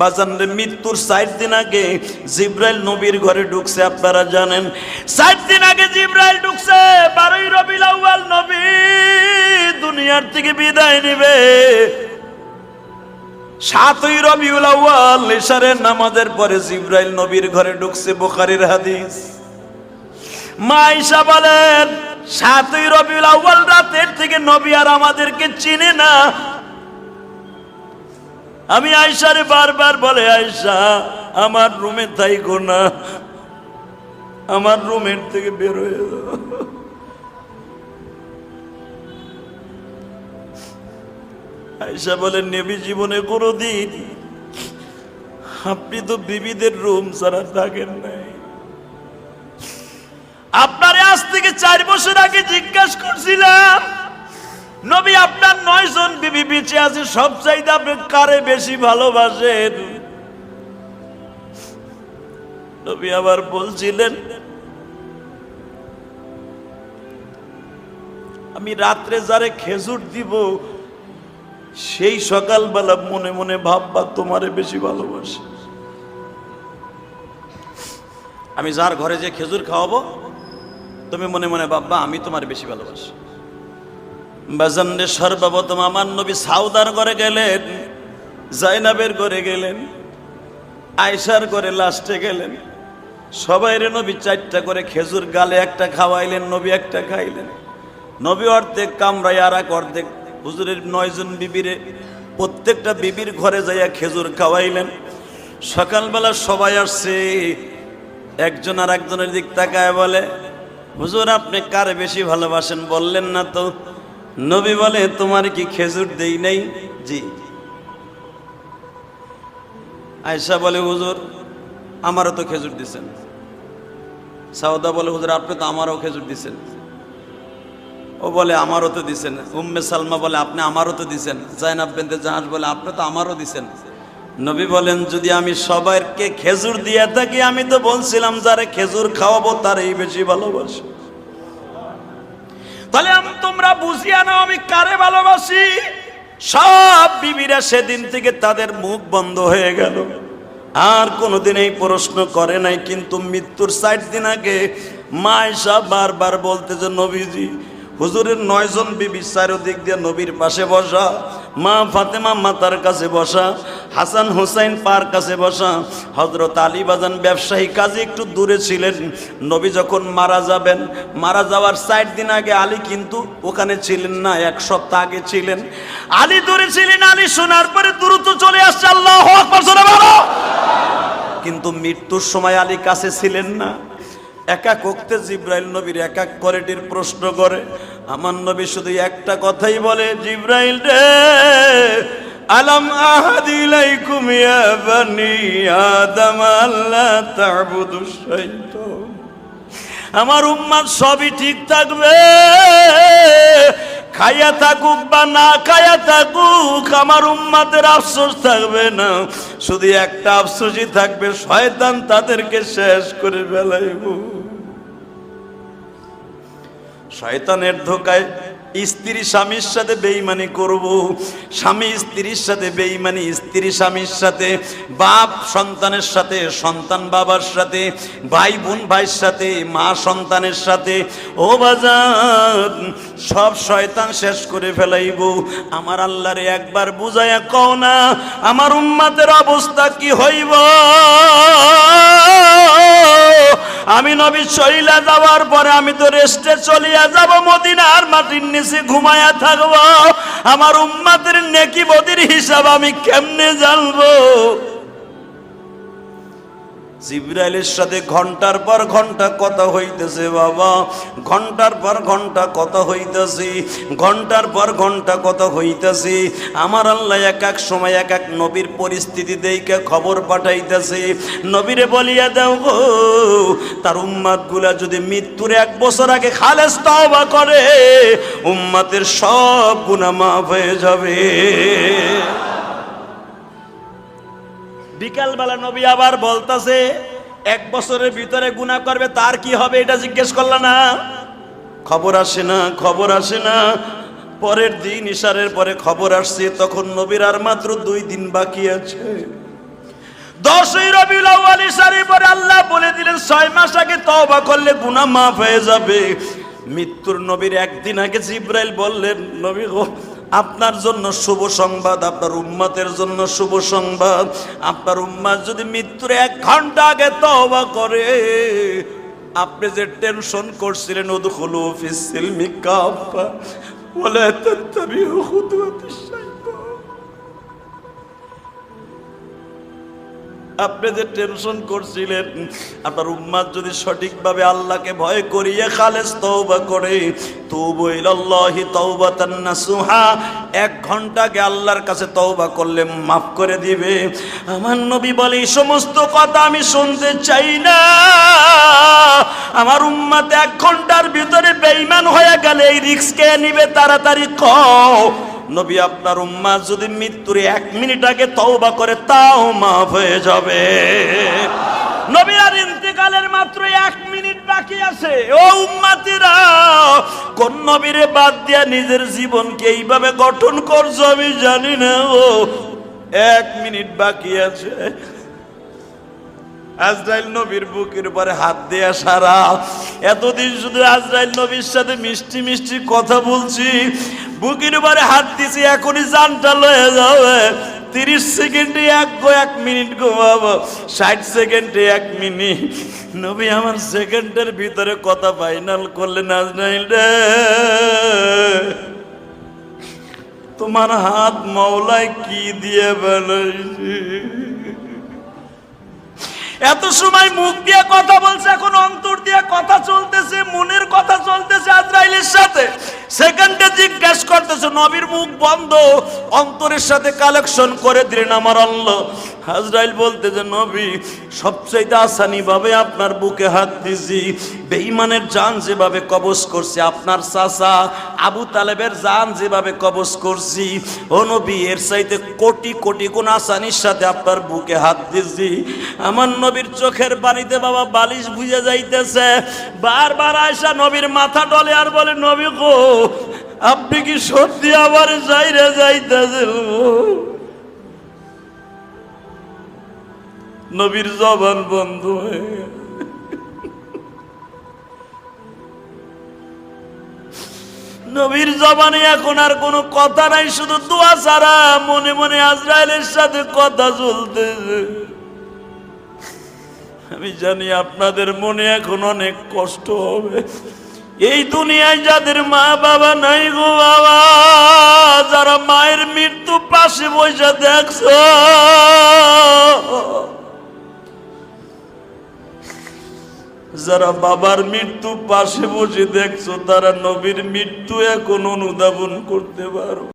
বাজান রে মৃত্যুর ষাট দিন আগে জিব্রাইল নবীর ঘরে ঢুকছে, আপনারা জানেন। ষাট দিন আগে জিব্রাইল ঢুকছে, বারোই রবি নবী দুনিয়ার থেকে বিদায় নিবে। সাতই রবিউল আউয়াল এশারের নামাজের পরে জিব্রাইল নবীর ঘরে ঢুকছে বুখারীর হাদিস। মা ঈশা বলেন, সাতই রবিউল রাতের থেকে নবী আর আমাদেরকে চিনে না আমি আয়সারে বারবার বলে, আয়সা, আমার রুমে তাই না আমার রুমের থেকে বের হয়ে। আয়সা বলেন নেবি জীবনে কোনো দিন আপনি তো বিবিদের রুম ছাড়া থাকেন নাই আপনারে আজ থেকে চার বছর আগে জিজ্ঞাসা করছিলাম নবী আপনার নয় জন বিবি বেঁচে আছে সব চাইতে আপনি কারে বেশি ভালোবাসেন? নবী আবার বলছিলেন, আমি রাত্রে যারে খেজুর দিব, সেই সকালবেলা মনে মনে ভাববা তোমারে বেশি ভালোবাসে। আমি যার ঘরে যে খেজুর খাওয়াবো, তুমি মনে মনে ভাববা আমি তোমার বেশি ভালোবাসি। বাজান্ডে সর্বপ্রথম আমার নবী সাউদার ঘরে গেলেন, জাইনাবের ঘরে গেলেন আয়সার ঘরে লাস্টে গেলেন। সবাই রে নবী চারটা করে খেজুর গালে একটা খাওয়াইলেন, নবী একটা খাইলেন। নবী অর্ধেক কামরায় আর এক অর্ধেক। হুজুরের নয়জন বিবিরে প্রত্যেকটা বিবির ঘরে যাইয়া খেজুর খাওয়াইলেন। সকালবেলা সবাই আসছে, একজন আর একজনের দিক তাকায় বলে, হুজুর, আপনি কার বেশি ভালোবাসেন? বললেন না তো। নবী বলে, তোমার কি খেজুর দেই নাই? জি। আয়সা বলে, হুজুর, আমারও তো খেজুর দিছেন। সাউদা বলে, হুজুর, আপনি তো আমারও খেজুর দিছেন। ও বলে, আমারও তো দিছেন। উম্মে সালমা বলে, আপনি আমারও তো দিছেন। জাইনাব বেন্দে জাহাজ বলে, আপনি তো আমারও দিছেন। নবী বলেন, যদি আমি সবাইকে খেজুর দিয়ে থাকি, আমি তো বলছিলাম, যারে খেজুর খাওয়াবো, তারই বেশি ভালোবাসি। তাহলে আমি- তোমরা বুঝিয়া নাও, আমি কারে ভালোবাসি? সব বিবিরা সেদিন থেকে তাদের মুখ বন্ধ হয়ে গেল। আর কোনোদিন এই প্রশ্ন করে নাই, কিন্তু মৃত্যুর ষাট দিন আগে মায়সা বারবার বলতেছে, নবীজি, হুজুরের নয়জন বিবি চারোদিক দিয়ে নবীর পাশে বসা মা ফাতেমা মাতার কাছে বসা, হাসান হুসাইন পার কাছে বসা হজরত আলী বাজান ব্যবসায়ী কাজে একটু দূরে ছিলেন। নবী যখন মারা যাবেন, মারা যাওয়ার ষাট দিন আগে আলী কিন্তু ওখানে ছিলেন না, এক সপ্তাহ আগে ছিলেন। আলী দূরে ছিলেন, আলী শোনার পরে দ্রুত চলে আসছে, আল্লাহ। কিন্তু মৃত্যুর সময় আলী কাছে ছিলেন না। একা কোকতে জিব্রাইল নবীর এক এক করেটির প্রশ্ন করে আমার নবী শুধু একটা কথাই বলে, জিব্রাইল রে, আলম আহাদিলাইকুম ইয়া বানি আদম আল্লাহ শাইতান? আমার উম্মাদ সবই ঠিক থাকবে। খাইয়া থাকুক বা না খাইয়া থাকুক, আমার উম্মাদের আফসোস থাকবে না। শুধু একটা আফসোসই থাকবে, শয়তান তাদেরকে শেষ করে ফেলাইব। শয়তানের ধোকায় স্ত্রী স্বামীর সাথে বেইমানি করব। স্বামী স্ত্রীর সাথে বেইমানি, স্ত্রী স্বামীর সাথে, বাপ সন্তানের সাথে, সন্তান বাবার সাথে ভাই বোন ভাইয়ের সাথে, মা সন্তানের সাথে। ও বাজান সব শয়তান শেষ করে ফেলাইব। আমার আল্লাহরে একবার বুঝাইয়া কও না, আমার উম্মাদের অবস্থা কি হইব? আমি নবী চলিয়া যাওয়ার পরে আমি তো রেস্টে চলিয়া যাব, মদিনার মাটির নিচে ঘুমায়া থাকব। আমার উম্মাদের নেকি বদির হিসাব আমি কেমনে জানব? জিব্রাইলের সাথে ঘণ্টার পর ঘণ্টা কথা হইতেছে, বাবা। ঘণ্টার পর ঘণ্টা কথা হইতেছি, ঘণ্টার পর ঘণ্টা কথা হইতেছি। আমার আল্লাহ এক এক সময় এক এক নবীর পরিস্থিতি দেখে খবর পাঠাইতেছে। নবীরে বলিয়া দাও গো, তার উম্মাদগুলা যদি মৃত্যুর এক বছর আগে খালেস তওবা করে উম্মাতের সব গুনাহ মাফ হয়ে যাবে। বিকালবেলা নবী আবার বলতাছে, এক বছরের ভিতরে গুনাহ করবে, তার কি হবে এটা জিজ্ঞেস করলা না? খবর আসে না, খবর আসে না। পরের দিন ইশারের পরে খবর আসছে, তখন নবীর আর মাত্র দুই দিন বাকি আছে। দশই রবিউল আউয়ালি শরীফের আল্লাহ বলে দিলেন, ছয় মাস আগে তওবা করলে গুনাহ মাফ হয়ে যাবে। মৃত্যুর নবীর একদিন আগে জিব্রাইল বললেন, নবী আপনার জন্য শুভ সংবাদ, আপনার উম্মাতের জন্য শুভ সংবাদ। আপনার উম্মাত যদি মৃত্যুর এক ঘণ্টা আগে তবা করে, আপনি যে টেনশন করছিলেন ওদুখুলু ফিস সিলমি বলে ওয়ালা আপনি যে টেনশন করছিলেন, আপনার উম্মাদ যদি সঠিকভাবে আল্লাহকে ভয় করিয়ে খালেস তৌবা করে তৌবু ইলাল্লাহি তাওবাতান নাসুহা, এক ঘণ্টা আগে আল্লাহর কাছে তওবা করলে মাফ করে দিবে। আমার নবী বলে, এই সমস্ত কথা আমি শুনতে চাই না। আমার উম্মাদ এক ঘণ্টার ভিতরে বেঈমান হয়ে গেলে এই রিস্ক কে নিবে তাড়াতাড়ি কও। নবী আপনার উম্মা যদি মৃত্যুর এক মিনিট আগে তওবা করে, তাও মাফ হয়ে যাবে। নবী আর ইন্তেকালের মাত্র এক মিনিট বাকি আছে। ও উম্মাতিরা, কোন নবীরে বাদ দিয়া নিজের জীবনকে এইভাবে গঠন করছ আমি জানি না ও। এক মিনিট বাকি আছে। আজরাইল নবীর বুকের উপরে হাত দেয়া সারা। এতদিন শুধু আজরাইল নবীর সাথে মিষ্টি মিষ্টি কথা বলছি। বুকের উপরে হাত দিছি, এখনই জানটা লয়ে যাবে। তিরিশ সেকেন্ডে এক গো, এক মিনিট ঘুমাবো। ষাট সেকেন্ডে এক মিনিট। নবী আমার সেকেন্ডের ভিতরে কথা ফাইনাল করলেন আজরাইল রে। তোমার হাত মাওলায় কি দিয়ে বানাইছি? এত সময় মুখ দিয়ে কথা বলছে, এখন অন্তর দিয়ে কথা চলতেছে, মনের কথা চলতেছে আজরাইলের সাথে। সেকেন্ডে জিজ্ঞেস করতেছে, নবীর মুখ বন্ধ, অন্তরের সাথে কালেকশন করে দিলেন আমার আল্লাহ। হাজরাইল বলতেছে, নবী, সবচাইতে আসানি ভাবে আপনার বুকে হাত দিছি। বেঈমানের জান যেভাবে কবজ করছে, আপনার চাচা আবু তালেবের জান যেভাবে কবজ করছি, ও নবী, এর চাইতে কোটি কোটি গুণ আসানির সাথে আপনার বুকে হাত দিছি। আমার নবীর চোখের পানিতে বাবা বালিশ বুঝে যাইতেছে। বারবার আয়সা নবীর মাথা ডলে আর বলে, নবী গো, আপনি কি সত্যি আবার যাইরে যাইতেছেন নবীর জবান বন্ধ হয়ে নবীর জবানে এখন আর কোনো কথা নাই, শুধু দোয়া ছাড়া মনে মনে আজরায়েলের সাথে কথা চলতেছে। আমি জানি আপনাদের মনে এখন অনেক কষ্ট হবে। এই দুনিয়ায় যাদের মা বাবা নাই গো বাবা, যারা মায়ের মৃত্যু পাশে বসে দেখছ, যারা বাবার মৃত্যু পাশে বসে দেখছ, তারা নবীর মৃত্যু এখন অনুধাবন করতে পারো।